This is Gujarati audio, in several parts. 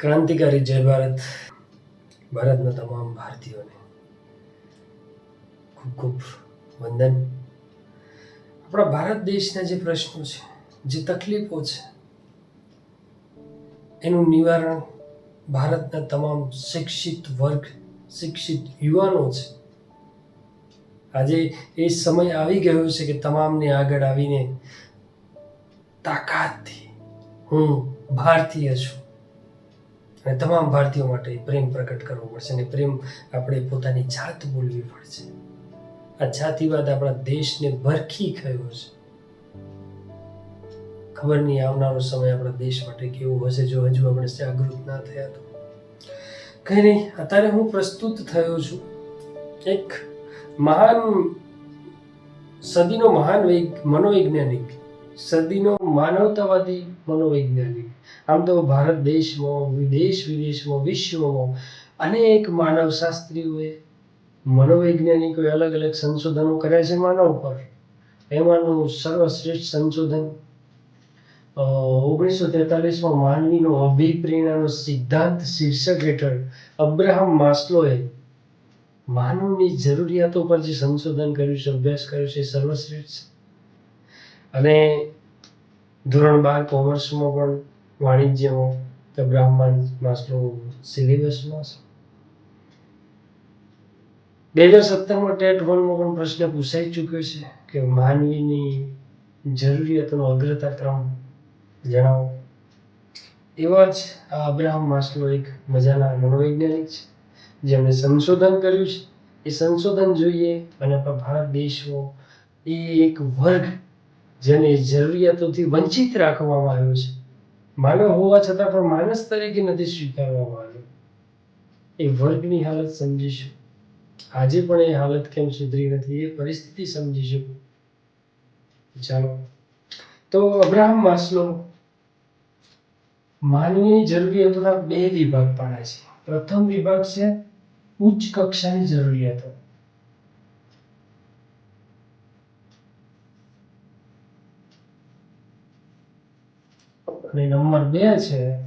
ક્રાંતિકારી જય ભારત. ભારતના તમામ ભારતીયોને ખૂબ ખૂબ વંદન. આપણા ભારત દેશના જે પ્રશ્નો છે, જે તકલીફો છે, એનું નિવારણ ભારતના તમામ શિક્ષિત વર્ગ, શિક્ષિત યુવાનો છે. આજે એ સમય આવી ગયો છે કે તમામને આગળ આવીને તાકાતથી હું ભારતીય છું. અને તમામ ભારતીયો માટે પ્રેમ પ્રકટ કરવો પડશે અને પ્રેમ આપણે પોતાની જાત બોલવી પડશે. આ જાતિવાદ આપણા દેશને ભરખી ગયો છે. ખબર નહીં આવનારો સમય આપણા દેશ માટે કેવો હશે જો હજુ આપણે જાગૃત ના થયા તો. કંઈ નહીં, અત્યારે હું પ્રસ્તુત થયો છું એક મહાન સદીનો મહાન મનોવૈજ્ઞાનિક સદીનો માનવતાવાદી મનોવૈજ્ઞાનિક. આમ તો ભારત દેશમાં, વિદેશ વિદેશમાં, વિશ્વમાં અનેક માનવશાસ્ત્રીઓએ મનોવૈજ્ઞાનિકોએ અલગ અલગ સંશોધનો કર્યા છે માનવ પર. એમાંનું સર્વશ્રેષ્ઠ સંશોધન ઓગણીસો તેતાલીસમાં માનવીનો અભિપ્રેરણાનો સિદ્ધાંત શીર્ષક હેઠળ અબ્રાહમ માસ્લોએ માનવની જરૂરિયાતો પર જે સંશોધન કર્યું છે, અભ્યાસ કર્યો છે સર્વશ્રેષ્ઠ અને ધોરણ બાર કોમર્સમાં પણ વાણિજ્યમાં તો બ્રાહ્મણ માસ્લો સિલેબસમાં છે. બે હજાર સત્તરમાં ટેટ વનમાં પણ પ્રશ્ન પૂછાઈ ચૂક્યો છે કે માનવીની જરૂરિયાતોનો અગ્રતા ક્રમ જણાવો. એવા જ આ અબ્રાહમ માસ્લો એક મજાના મનોવૈજ્ઞાનિક છે. જેમણે સંશોધન કર્યું છે. એ સંશોધન જોઈએ અને આપણા ભારત દેશો એ એક વર્ગ જેને જરૂરિયાતોથી વંચિત રાખવામાં આવ્યો છે. માનવ હોવા છતાં પણ માણસ તરીકે નથી સ્વીકારવામાં આવ્યો. એ વર્ગની હાલત સમજીશું આજે પણ એ હાલત કેમ સુધરી નથી એ પરિસ્થિતિ સમજીશું ચાલો. તો અબ્રાહમ માસ્લો માનવીની જરૂરિયાતોના બે વિભાગ પાડે છે. પ્રથમ વિભાગ છે ઉચ્ચ કક્ષાની જરૂરિયાતો. અને નંબર બે છે,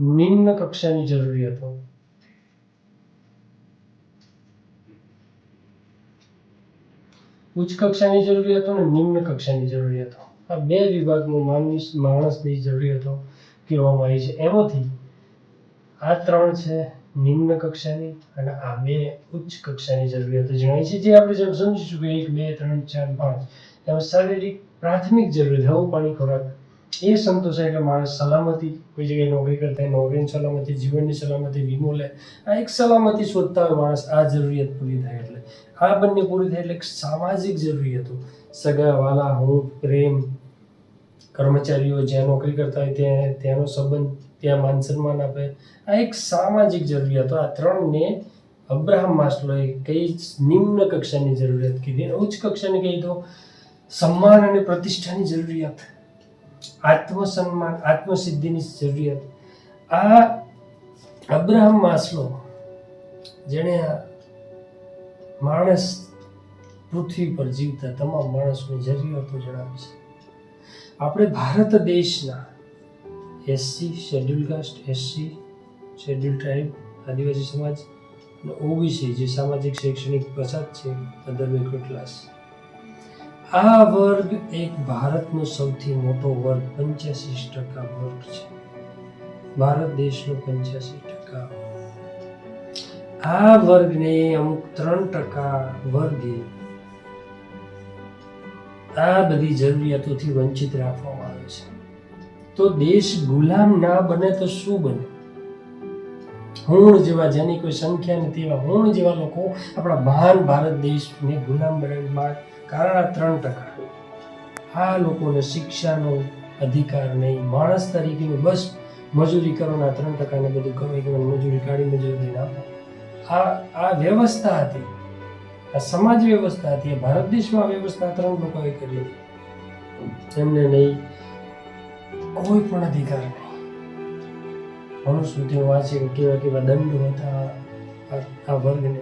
નિમ્ન કક્ષાની જરૂરિયાતો. ઉચ્ચ કક્ષાની જરૂરિયાતો અને નિમ્ન કક્ષાની જરૂરિયાતો. આ બે વિભાગમાં માનવી માણસની જરૂરિયાતો કહેવામાં આવી છે. એમાંથી આ ત્રણ છે નિમ્ન કક્ષાની અને આ બે ઉચ્ચ કક્ષાની જરૂરિયાતો જણાય છે. જે આપણે સમજીશું કે એક, બે, ત્રણ, ચાર, પાંચ. એમાં શારીરિક પ્રાથમિક જરૂરિયાત હવું પાણી ખોરાક. એ સંતોષાય એટલે માણસ સલામતી, કોઈ જગ્યાએ નોકરી કરતા હોય, નોકરીની સલામતી, જીવનની સલામતી, વીમો લે. આ એક સલામતી શોધતા હોય માણસ, આ જરૂરિયાત પૂરી થાય એટલે. આ બંને પૂરી થાય એટલે સામાજિક જરૂરિયાતો સગા, વાલા, હું, પ્રેમ, કર્મચારીઓ, જ્યાં નોકરી કરતા હોય ત્યાં, ત્યાંનો સંબંધ, ત્યાં માન સન્માન આપે. આ એક સામાજિક જરૂરિયાતો આ ત્રણને અબ્રાહમ માસ્લોએ કઈ નિમ્ન કક્ષાની જરૂરિયાત કીધી. ઉચ્ચ કક્ષાની કહી તો સન્માન અને પ્રતિષ્ઠાની જરૂરિયાત. આત્મસન્માન, આત્મસિદ્ધિની જરૂરિયાત. આ અબ્રાહમ માસલો, જેણે માણસ પૃથ્વી પર જીવતા તમામ માણસોની જરૂરિયાતો જણાવી છે. આપણે ભારત દેશના SC schedule caste SC schedule tribe આદિવાસી સમાજ અને ઓબીસી જે સામાજિક, શૈક્ષણિક પછાત છે અધર બેકવર્ડ ક્લાસ આ વર્ગ એક ભારતનો સૌથી મોટો વર્ગ, પંચ્યાસી ટકા વર્ગ છે. ભારત દેશનો પંચ્યાસી ટકા. આ વર્ગને અમુક ત્રણ ટકા વર્ગે આ બધી જરૂરિયાતોથી વંચિત રાખવામાં આવે છે. તો દેશ ગુલામ ના બને તો શું બને? હુણ જેવા જેની કોઈ સંખ્યા નથી એવા હુણ જેવા લોકો આપણા મહાન ભારત દેશને ગુલામ બનાવવા કારણ આ ત્રણ ટકા. આ લોકોને શિક્ષાનો અધિકાર નહીં. માણસ તરીકેનું બસ મજૂરી કરવાના ત્રણ ટકાને બધું ગમે ગમે મજૂરી કાઢી મજૂરી આપો. આ આ વ્યવસ્થા હતી. આ સમાજ વ્યવસ્થા હતી. ભારત દેશમાં વ્યવસ્થા ત્રણ લોકોએ કરી હતી. એમને નહીં. કોઈ પણ અધિકાર નહીં. મનુસ્મૃતિઓ વાંચે કે કેવા કેવા દંડ હતા આ વર્ગને.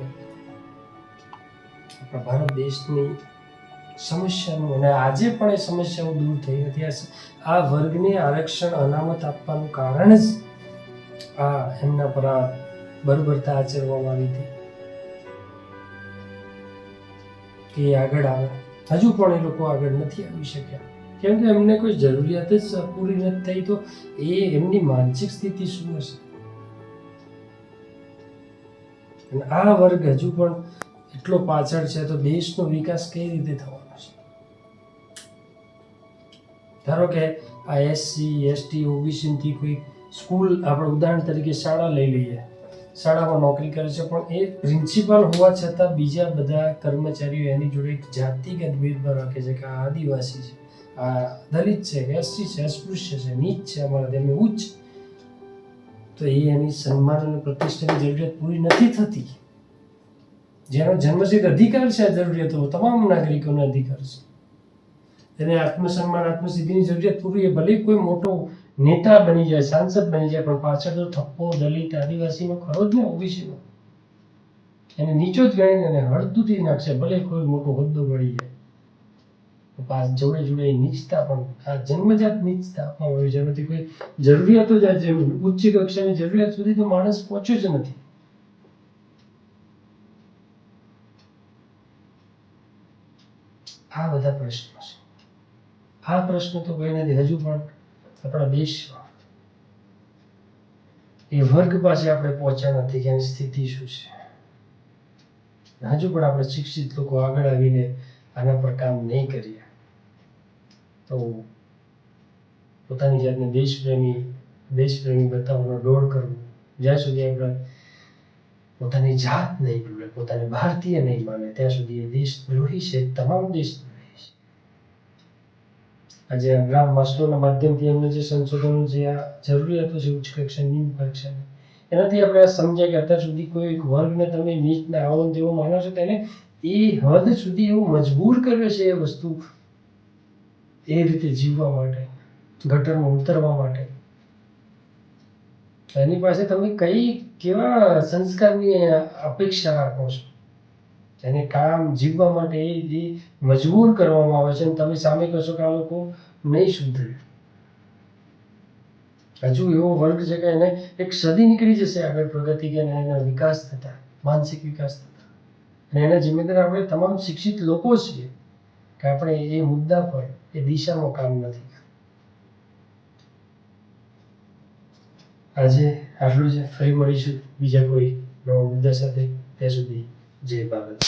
આપણા ભારત દેશની સમસ્યાનું અને આજે પણ એ સમસ્યાઓ દૂર થઈ નથી આ વર્ગને આરક્ષણ અનામત આપવાનું કારણ જ આ એમના પર આ બરબરતા આચરવામાં આવી હતી. એ આગળ આવે. હજુ પણ એ લોકો આગળ નથી આવી શક્યા. કેમ કે એમને કોઈ જરૂરિયાત જ પૂરી નથી થઈ તો એ એમની માનસિક સ્થિતિ શું હશે? આ વર્ગ હજુ પણ એટલો પાછળ છે તો દેશનો વિકાસ કઈ રીતે થવાનો છે? ધારો કે આ એસસી એસટી ઓબીસીથી કોઈ સ્કૂલ આપણે ઉદાહરણ તરીકે શાળા લઈ લઈએ. શાળામાં નોકરી કરે છે, પણ એ પ્રિન્સિપાલ હોવા છતાં બીજા બધા કર્મચારીઓ એની જોડે એક જાતિગત ભેદભાવ રાખે છે કે આ આદિવાસી છે, આ દલિત છે કે એસટી છે અસ્પૃશ્ય છે નીચ છે, અમારા તેમને ઉચ્ચ. તો એ એની સન્માન અને પ્રતિષ્ઠાની જરૂરિયાત પૂરી નથી થતી. જેનો જન્મસિદ્ધ અધિકાર છે આ જરૂરિયાતો, તમામ નાગરિકોનો અધિકાર છે. એને આત્મસન્માન, આત્મસિદ્ધિની જરૂરિયાત પૂરી એ ભલે કોઈ મોટો નેતા બની જાય, સાંસદ બની જાય, પણ પાછળ તો થપ્પો, દલિત, આદિવાસીનો ખરો જ ને ઓબીસીનો એને નીચો જ ગણીને એને હળદૂતી નાખશે, ભલે કોઈ મોટો હોદ્દો મળી જાય. પાસ જોડે જોડે નીચતા પણ, આ જન્મજાત નીચતા આપવામાં છે એમાંથી કોઈ જરૂરિયાતો જ આજે ઉચ્ચ કક્ષાની જરૂરિયાત સુધી તો માણસ પહોંચ્યો જ નથી. આ બધા પ્રશ્નો છે. આ પ્રશ્ન તો કોઈ નથી હજુ પણ આપણા દેશમાં એ વર્ગ પાસે આપણે પહોંચ્યા નથી કે એની સ્થિતિ શું છે. હજુ પણ આપણે શિક્ષિત લોકો આગળ આવીને આના પર કામ નહીં કરીએ. તો પોતાની જાતને દેશપ્રેમી દેશપ્રેમી બતાવવાનો દોડ કરવો. જ્યાં સુધી આપણે પોતાની જાત નહીં ભૂલે, પોતાને ભારતીય નહીં માને, ત્યાં સુધી એ દેશદ્રોહી છે, તમામ દેશદ્રોહી છે. આજે ગ્રામ માસ્ટરોના માધ્યમથી એમને જે સંશોધનો, જે આ જરૂરિયાતો છે, ઉચ્ચ કક્ષા નિમ્ન કક્ષાની, એનાથી આપણે સમજ્યા કે અત્યાર સુધી કોઈ એક વર્ગને તમે નીચને આવો તેવો માનો છો, તેને એ હદ સુધી એવું મજબૂર કરે છે એ વસ્તુ એ રીતે જીવવા માટે, ગટરમાં ઉતરવા માટે. એની પાસે તમે કઈ કેવા સંસ્કારની અપેક્ષા રાખો છો? એને કામ જીવવા માટે એ મજબૂર કરવામાં આવે છે અને તમે સામે કહો કે આ લોકો નહીં સુધરે. હજુ એવો વર્ગ છે કે એને એક સદી નીકળી જશે આગળ પ્રગતિ કે એનો વિકાસ થતા, માનસિક વિકાસ થતા. અને એના જિમ્મેદાર આપણે તમામ શિક્ષિત લોકો છીએ કે આપણે એ મુદ્દા પર, એ દિશામાં કામ નથી આજે આટલું જ. ફરી મળીશું બીજા કોઈ નવા મુદ્દા સાથે. ત્યાં સુધી જય ભારત.